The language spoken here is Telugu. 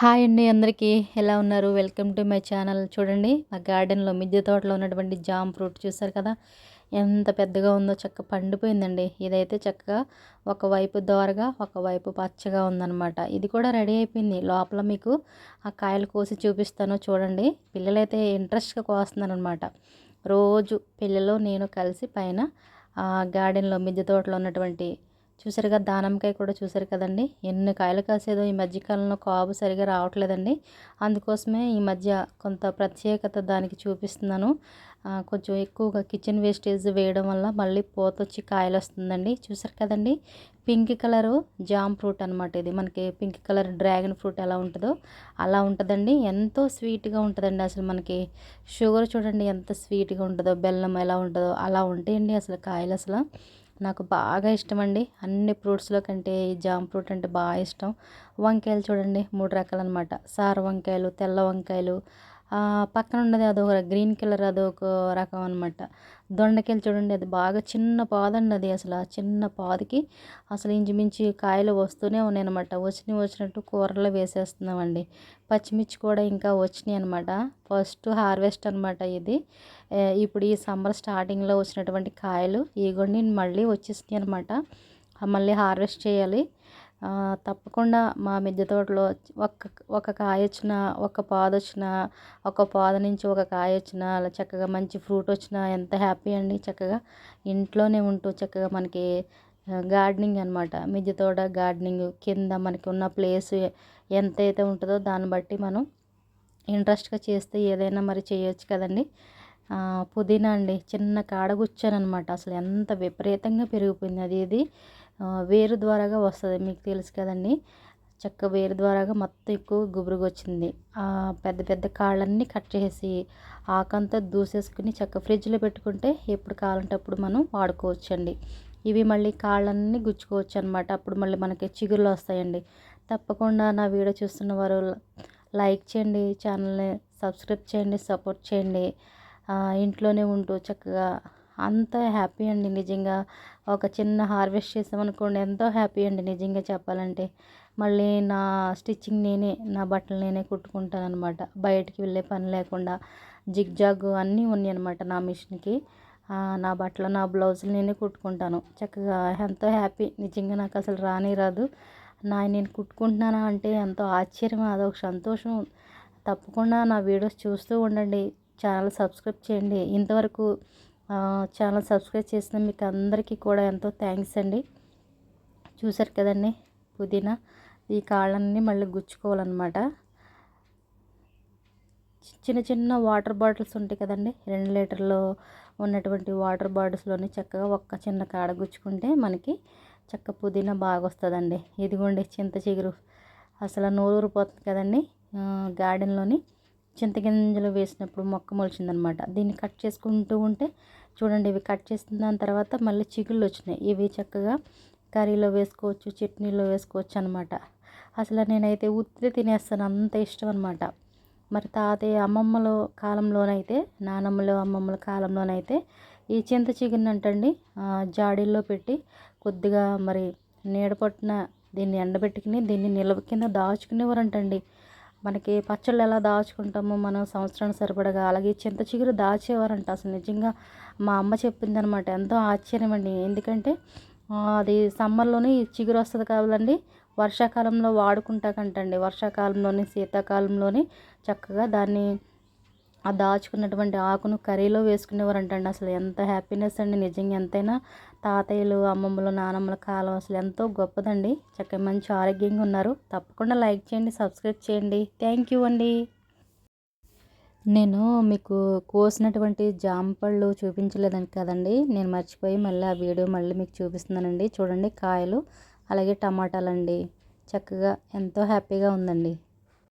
హాయ్ అండి అందరికీ. ఎలా ఉన్నారు? Welcome to my channel. చూడండి మా గార్డెన్లో మిద్దె తోటలో ఉన్నటువంటి జామ్ ఫ్రూట్ చూసారు కదా? ఎంత పెద్దగా ఉందో చక్క పండిపోయిందండి. ఇదైతే చక్కగా ఒకవైపు దోరగా ఒకవైపు పచ్చగా ఉందన్నమాట. ఇది కూడా రెడీ అయిపోయింది. లోపల మీకు ఆ కాయలు కోసి చూపిస్తాను చూడండి. పిల్లలైతే ఇంట్రెస్ట్గా కోస్తున్నారనమాట రోజు పిల్లలు నేను కలిసి పైన గార్డెన్లో మిద్దె తోటలో ఉన్నటువంటి చూసారు కదా దానంకాయ కూడా చూసారు కదండి. ఎన్ని కాయలు కాసేదో ఈ మధ్యకాలంలో కాపు సరిగా రావట్లేదండి. అందుకోసమే ఈ మధ్య కొంత ప్రత్యేకత దానికి చూపిస్తున్నాను. కొంచెం ఎక్కువగా కిచెన్ వేస్టేజ్ వేయడం వల్ల మళ్ళీ పోత వచ్చి కాయలు వస్తుందండి. చూసారు కదండి? పింక్ కలరు జామ్ ఫ్రూట్ అనమాట ఇది. మనకి పింక్ కలర్ డ్రాగన్ ఫ్రూట్ ఎలా ఉంటుందో అలా ఉంటుందండి. ఎంతో స్వీట్గా ఉంటుందండి అసలు మనకి. షుగర్ చూడండి ఎంత స్వీట్గా ఉంటుందో బెల్లం ఎలా ఉంటుందో అలా ఉంటాయండి అసలు కాయలు అసలు. నాకు బాగా ఇష్టం అండి అన్ని ఫ్రూట్స్లో కంటే ఈ జామ్ ఫ్రూట్ అంటే బాగా ఇష్టం. వంకాయలు చూడండి మూడు రకాలు అనమాట సార వంకాయలు తెల్ల వంకాయలు పక్కన ఉన్నది అదొక గ్రీన్ కలర్ అదొక రకం అనమాట దొండకాయలు చూడండి అది బాగా చిన్న పాదండి అది అసలు చిన్న పాదికి అసలు ఇంచుమించి కాయలు వస్తూనే ఉన్నాయి అనమాట వచ్చినవి వచ్చినట్టు కూరలో వేసేస్తున్నామండి. పచ్చిమిర్చి కూడా ఇంకా వచ్చినాయి అనమాట ఫస్ట్ హార్వెస్ట్ అనమాట ఇది. ఇప్పుడు ఈ సమ్మర్ స్టార్టింగ్లో వచ్చినటువంటి కాయలు ఇగోండి మళ్ళీ వచ్చేసినాయి అనమాట మళ్ళీ హార్వెస్ట్ చేయాలి. తప్పకుండా మా మిద్దె తోటలో ఒక్క ఒక కాయ వచ్చిన ఒక పాద వచ్చిన ఒక పాద నుంచి ఒక కాయ వచ్చిన అలా చక్కగా మంచి ఫ్రూట్ వచ్చిన ఎంత హ్యాపీ అండి చక్కగా. ఇంట్లోనే ఉంటూ చక్కగా మనకి గార్డెనింగ్ అనమాట మిద్దె తోట గార్డెనింగ్ కింద మనకి ఉన్న ప్లేస్ ఎంతైతే ఉంటుందో దాన్ని బట్టి మనం ఇంట్రెస్ట్గా చేస్తే ఏదైనా మరి చేయొచ్చు కదండి. పుదీనా అండి చిన్న కాడ అనమాట అసలు ఎంత విపరీతంగా పెరిగిపోయింది అది ఇది. వేరు ద్వారాగా వస్తుంది. మీకు తెలుసు కదండి. చక్క వేరు ద్వారాగా మొత్తం ఎక్కువ గుబురుగా వచ్చింది. పెద్ద పెద్ద కాళ్ళన్నీ కట్ చేసి ఆకంతా దూసేసుకుని చక్క ఫ్రిడ్జ్లో పెట్టుకుంటే ఎప్పుడు కావాలంటే అప్పుడు మనం వాడుకోవచ్చండి. ఇవి మళ్ళీ కాళ్ళన్నీ గుచ్చుకోవచ్చు అనమాట అప్పుడు మళ్ళీ మనకి చిగురులు వస్తాయండి. తప్పకుండా నా వీడియో చూస్తున్న వారు లైక్ చేయండి ఛానల్ని సబ్స్క్రైబ్ చేయండి సపోర్ట్ చేయండి. ఇంట్లోనే ఉంటూ చక్కగా అంత హ్యాపీ అండి నిజంగా. ఒక చిన్న హార్వెస్ట్ చేసామనుకోండి ఎంతో హ్యాపీ అండి నిజంగా చెప్పాలంటే. మళ్ళీ నా స్టిచ్చింగ్ నేనే నా బట్టలు నేనే కుట్టుకుంటాను అనమాట బయటికి వెళ్ళే పని లేకుండా జిగ్ జాగ్ అన్నీ ఉన్నాయి అనమాట నా మిషన్కి. నా బట్టలు నా బ్లౌజులు నేనే కుట్టుకుంటాను. చక్కగా ఎంతో హ్యాపీ. నిజంగా నాకు అసలు రాని రాదు. నా నేను కుట్టుకుంటున్నానా అంటే ఎంతో ఆశ్చర్యం అదొక సంతోషం. తప్పకుండా నా వీడియోస్ చూస్తూ ఉండండి. ఛానల్ సబ్స్క్రైబ్ చేయండి. ఇంతవరకు ఛానల్ సబ్స్క్రైబ్ చేసిన మీకు అందరికీ కూడా ఎంతో థ్యాంక్స్ అండి. చూసారు కదండి పుదీనా. ఈ కాళ్ళన్నీ మళ్ళీ గుచ్చుకోవాలన్నమాట. చిన్న చిన్న వాటర్ బాటిల్స్ ఉంటాయి కదండి. రెండు లీటర్లో ఉన్నటువంటి వాటర్ బాటిల్స్లోని చక్కగా ఒక్క చిన్న కాడ గుచ్చుకుంటే మనకి చక్క పుదీనా బాగా వస్తుందండి. ఇదిగోండి చింత చిగురు. అసలు నోరూరిపోతుంది కదండి గార్డెన్లోని. చింతగింజలు వేసినప్పుడు మొక్క మొలిచిందనమాట. దీన్ని కట్ చేసుకుంటూ ఉంటే చూడండి ఇవి కట్ చేసిన దాని తర్వాత మళ్ళీ చిగుళ్ళు వచ్చినాయి. ఇవి చక్కగా కర్రీలో వేసుకోవచ్చు చట్నీలో వేసుకోవచ్చు అనమాట. అసలు నేనైతే ఉత్తి తినేస్తాను అంత ఇష్టం అనమాట. మరి తాతయ్య అమ్మమ్మల కాలంలోనైతే నానమ్మలు అమ్మమ్మల కాలంలోనైతే ఈ చింత చిగురినంటండి జాడీల్లో పెట్టి కొద్దిగా మరి నీడ పట్టిన దీన్ని ఎండబెట్టుకుని దీన్ని నిల్వ కింద దాచుకునేవారంటండి. మనకి పచ్చళ్ళు ఎలా దాచుకుంటామో మనం సంవత్సరానికి సరిపడగా అలాగే చింత చిగురు దాచేవారంట. అసలు నిజంగా మా అమ్మ చెప్పింది అనమాట ఎంతో ఆశ్చర్యం అండి. ఎందుకంటే అది సమ్మర్లోనే చిగురు వస్తుంది కాదండి. వర్షాకాలంలో వాడుకుంటాకంటండి. వర్షాకాలంలోని శీతాకాలంలోని చక్కగా దాన్ని ఆ దాచుకున్నటువంటి ఆకును కర్రీలో వేసుకునేవారంటండి. అసలు ఎంత హ్యాపీనెస్ అండి నిజంగా ఎంతైనా తాతయ్యలు అమ్మమ్మలు నానమ్మల కాలం అసలు ఎంతో గొప్పదండి. చక్కగా మంచి ఆరోగ్యంగా ఉన్నారు. తప్పకుండా లైక్ చేయండి సబ్స్క్రైబ్ చేయండి. థ్యాంక్ యూ అండి. నేను మీకు కోసినటువంటి జాంపళ్ళు చూపించలేదండి కదండి. నేను మర్చిపోయి మళ్ళీ ఆ వీడియో మళ్ళీ మీకు చూపిస్తున్నానండి. చూడండి కాయలు అలాగే టమాటాలండి. చక్కగా ఎంతో హ్యాపీగా ఉందండి.